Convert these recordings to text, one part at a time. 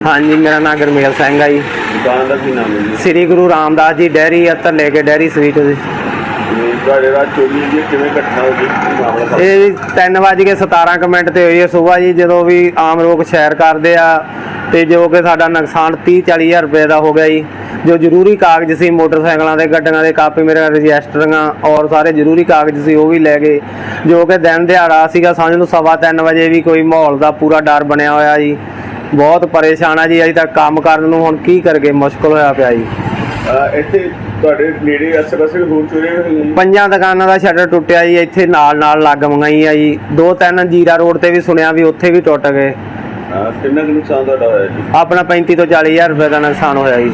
ਹਾਂਜੀ ਮੇਰਾ ਨਾਮ ਗੁਰਮੇਲ ਸਿੰਘ ਆ ਜੀ। ਦੁਕਾਨ ਦਾ ਕੀ ਨਾਮ ਹੈ ਜੀ? ਸ੍ਰੀ ਗੁਰੂ ਰਾਮਦਾਸ ਜੀ ਡੈਰੀ ਅਤਰ ਲੈ ਕੇ ਡੈਰੀ ਸਵੀਟ ਜੀ ਤੇ ਤੁਹਾਡੇ ਦਾ ਚੋਰੀ ਜੀ ਕਿਵੇਂ ਘਟਨਾ ਹੋ ਗਈ ਕੀ ਮਾਮਲਾ ਸਾਰਾ? ਇਹ ਜੀ ਤਿੰਨ ਵੱਜ ਕੇ 17 ਕੁ ਮਿੰਟ ਤੇ ਹੋਈ ਹੈ ਸਵੇਰ ਜੀ ਜਦੋਂ ਵੀ ਆਮ ਲੋਕ ਸ਼ੈਰ ਕਰਦੇ ਆ ਤੇ ਜੋ ਕਿ ਸਾਡਾ ਨੁਕਸਾਨ 30 40 ਹਜ਼ਾਰ ਰੁਪਏ ਦਾ ਹੋ ਗਿਆ ਜੀ। ਜੋ ਜ਼ਰੂਰੀ ਕਾਗਜ਼ ਸੀ ਮੋਟਰਸਾਈਕਲਾਂ ਦੇ ਗੱਡੀਆਂ ਦੇ ਕਾਪੀ ਮੇਰੇ ਰਜਿਸਟਰੀਆਂ ਔਰ ਸਾਰੇ ਜ਼ਰੂਰੀ ਕਾਗਜ਼ ਸੀ ਉਹ ਵੀ ਲੈ ਗਏ। ਜੋ ਕਿ ਦਿਨ ਦਿਹਾੜਾ ਸੀਗਾ ਸਮਝ ਲਓ ਸਵਾ ਤਿੰਨ ਵਜੇ ਵੀ ਕੋਈ ਮਾਹੌਲ ਦਾ ਪੂਰਾ ਡਰ ਬਣਿਆ ਹੋਇਆ ਜੀ। ਬਹੁਤ ਪਰੇਸ਼ਾਨ ਆ ਜੀ ਅਜੇ ਤੱਕ ਕੰਮ ਕਰਨ ਨੂੰ ਹੁਣ ਕੀ ਕਰਗੇ ਮੁਸ਼ਕਲ ਹੋਇਆ ਪਿਆ ਜੀ। ਅਹ ਇੱਥੇ ਤੁਹਾਡੇ ਨੇੜੇ ਅਸਰ ਪਾਸੇ ਹੋਰ ਚੋਰੀਆਂ ਹੋਈਆਂ ਜੀ? ਪੰਜਾਂ ਦੁਕਾਨਾਂ ਦਾ ਸ਼ਟਰ ਟੁੱਟਿਆ ਜੀ ਇੱਥੇ ਨਾਲ ਨਾਲ ਲੱਗ ਮੰਗਾਈ ਆ ਜੀ। ਦੋ ਤਿੰਨ ਜੀਰਾ ਰੋਡ ਤੇ ਵੀ ਸੁਣਿਆ ਵੀ ਉੱਥੇ ਵੀ ਟੁੱਟ ਗਏ। ਅਹ ਕਿੰਨਾ ਕੁ ਨੁਕਸਾਨ ਤੁਹਾਡਾ ਹੋਇਆ ਜੀ? ਆਪਣਾ 35 ਤੋਂ 40 ਹਜ਼ਾਰ ਰੁਪਏ ਦਾ ਨੁਕਸਾਨ ਹੋਇਆ ਜੀ।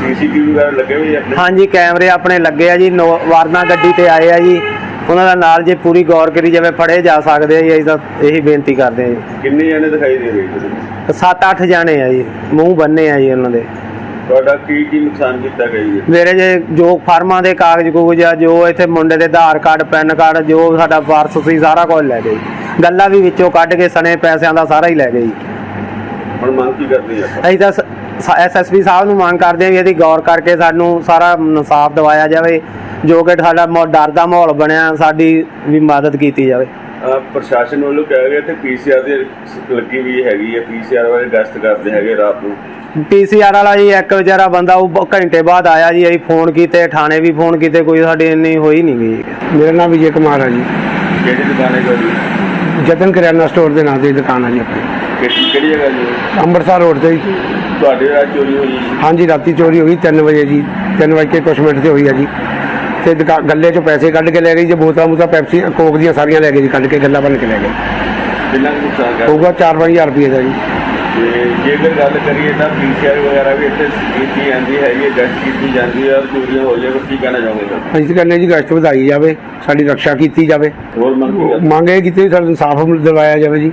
ਸੀਸੀਟੀਵੀ ਵਗੈਰਾ ਲੱਗੇ ਹੋਏ ਜੀ ਆਪਣੇ? ਹਾਂਜੀ ਕੈਮਰੇ ਆਪਣੇ ਲੱਗੇ ਆ ਜੀ ਨੋ- ਵਾਰਨਾ ਗੱਡੀ ਤੇ ਆਏ ਆ ਜੀ। ਉਹਨਾਂ ਦਾ ਨਾਲ ਜੇ ਪੂਰੀ ਗੌਰ ਕਰੀ ਜਾਵੇ ਫੜੇ ਜਾ ਸਕਦੇ ਆ ਜੀ ਅਸੀਂ ਤਾਂ ਇਹੀ ਬੇਨਤੀ ਕਰਦੇ ਆ ਜੀ। ਕਿੰਨੇ ਜਣੇ ਦਿਖਾਈ ਦੇ ਰਹੇ ਜੀ ਤੁਹਾਨੂੰ? 7-8 ਜਾਣੇ ਆ ਜੀ ਮੂੰਹ ਬੰਨੇ ਆ ਜੀ ਉਹਨਾਂ ਦੇ। ਤੁਹਾਡਾ ਕੀ ਕੀ ਨੁਕਸਾਨ ਕੀਤਾ ਗਿਆ ਜੀ? ਮੇਰੇ ਜੇ ਜੋ ਫਾਰਮਾਂ ਦੇ ਕਾਗਜ਼ ਕੂਗਜ਼ ਆ ਜੋ ਇੱਥੇ ਮੁੰਡੇ ਦੇ ਆਧਾਰ ਕਾਰਡ ਪੈਨ ਕਾਰਡ ਜੋ ਸਾਡਾ ਵਾਰਸ ਸੀ ਸਾਰਾ ਕੁਝ ਲੈ ਗਏ। ਗੱਲਾਂ ਵੀ ਵਿੱਚੋਂ ਕੱਢ ਕੇ ਸਣੇ ਪੈਸਿਆਂ ਦਾ ਸਾਰਾ ਹੀ ਲੈ ਗਏ ਜੀ। ਹੁਣ ਮੰਗ ਕੀ ਕਰਦੇ ਆ ਆਪਾਂ? ਅਸੀਂ ਤਾਂ ਐਸਐਸਪੀ ਸਾਹਿਬ ਨੂੰ ਮੰਗ ਕਰਦੇ ਹਾਂ ਵੀ ਇਹਦੀ ਗੌਰ ਕਰਕੇ ਸਾਨੂੰ ਸਾਰਾ ਇਨਸਾਫ ਦਿਵਾਇਆ ਜਾਵੇ ਜੋ ਕਿ ਸਾਡਾ ਮੋ- ਡਰ ਦਾ ਮਾਹੌਲ ਬਣਿਆ ਸਾਡੀ ਵੀ ਮਦਦ ਕੀਤੀ ਜਾਵੇ। ਅਹ ਪ੍ਰਸ਼ਾਸਨ ਵੱਲੋਂ ਕਿਹਾ ਗਿਆ ਤੇ ਪੀਸੀਆਰ ਦੀ ਲੱਗੀ ਵੀ ਹੈਗੀ ਹੈ ਪੀਸੀਆਰ ਵਾਲੇ ਗਸ਼ਤ ਕਰਦੇ ਹੈਗੇ ਰਾਤ ਨੂੰ। ਪੀਸੀਆਰ ਵਾਲਾ ਜੀ ਇੱਕ ਵਿਚਾਰਾ ਬੰਦਾ ਉਹ ਬ- ਘੰਟੇ ਬਾਅਦ ਆਇਆ ਜੀ ਅਸੀਂ ਫੋਨ ਕੀਤੇ ਥਾਣੇ ਵੀ ਫੋਨ ਕੀਤੇ ਕੋਈ ਸਾਡੀ ਇੰਨੀ ਹੋਈ ਨਹੀਂ ਗਈ ਮੇਰਾ ਨਾਮ ਵਿਜੇ ਕੁਮਾਰ ਹੈ ਜੀ। ਕਿਹੜੀ ਦੁਕਾਨ ਹੈ ਤੁਹਾਡੀ? ਜਤਨ ਕਰਿਆਨਾ ਸਟੋਰ ਦੇ ਨਾਂ ਤੇ ਦੁਕਾਨ ਹੈ ਜੀ ਆਪਣੀ। ਕਿਹੜੀ ਕਿਹੜੀ ਜਗ੍ਹਾ ਜੀ? ਅੰਮ੍ਰਿਤਸਰ ਰੋਡ ਤੇ ਜੀ ਤੁਹਾਡੇ ਰਾਤ ਚੋਰੀ ਹੋਈ ਹਾਂਜੀ ਰਾਤੀ ਚੋਰੀ ਹੋਈ 3 ਵਜੇ ਜੀ। 3 ਵਜੇ ਕੁਛ ਮਿੰਟ ਤੇ ਹੋਈ ਹੈ ਜੀ। ਤੇ ਦੁਕਾ- ਗੱਲੇ ਚੋਂ ਪੈਸੇ ਕੱਢ ਕੇ ਲੈ ਗਏ ਜੀ ਬੋਤਲਾਂ ਬੂਤਲਾਂ ਪੈਪਸੀ ਕੋਕ ਦੀਆਂ ਸਾਰੀਆਂ ਲੈ ਗਏ ਜੀ ਕੱਢ ਕੇ ਗੱਲਾਂ ਬਣ ਕੇ ਲੈ ਗਏ। ਕਿੰਨਾ ਕੁ ਨੁਕਸਾਨ ਕਰ ਹੋਊਗਾ 4-5000 ਰੁਪਏ ਦਾ ਜੀ। ਤੇ ਜੇਕਰ ਗੱਲ ਕਰੀਏ ਤਾਂ ਪੀਸੀਆਰ ਵਗੈਰਾ ਵੀ ਇੱਥੇ ਕੀਤੀ ਜਾਂਦੀ ਹੈ ਗਸ਼ਤ ਕੀਤੀ ਜਾਂਦੀ ਹੈ ਔਰ ਚੋਰੀਆਂ ਹੋ ਜਾਵੇ ਕੀ ਕਹਿਣਾ ਚਾਹੋਗੇ ਤੁਸੀਂ ਅਸੀਂ ਕਹਿੰਦੇ ਜੀ ਗਸ਼ਤ ਵਧਾਈ ਜਾਵੇ ਸਾਡੀ ਰੱਖਿਆ ਕੀਤੀ ਜਾਵੇ। ਹੋਰ ਮੰਗ ਕੀ ਕਰਦੇ? ਮੰਗ ਇਹ ਕੀਤੀ ਵੀ ਸਾਨੂੰ ਇਨਸਾਫ ਦਿਵਾਇਆ ਜਾਵੇ ਜੀ।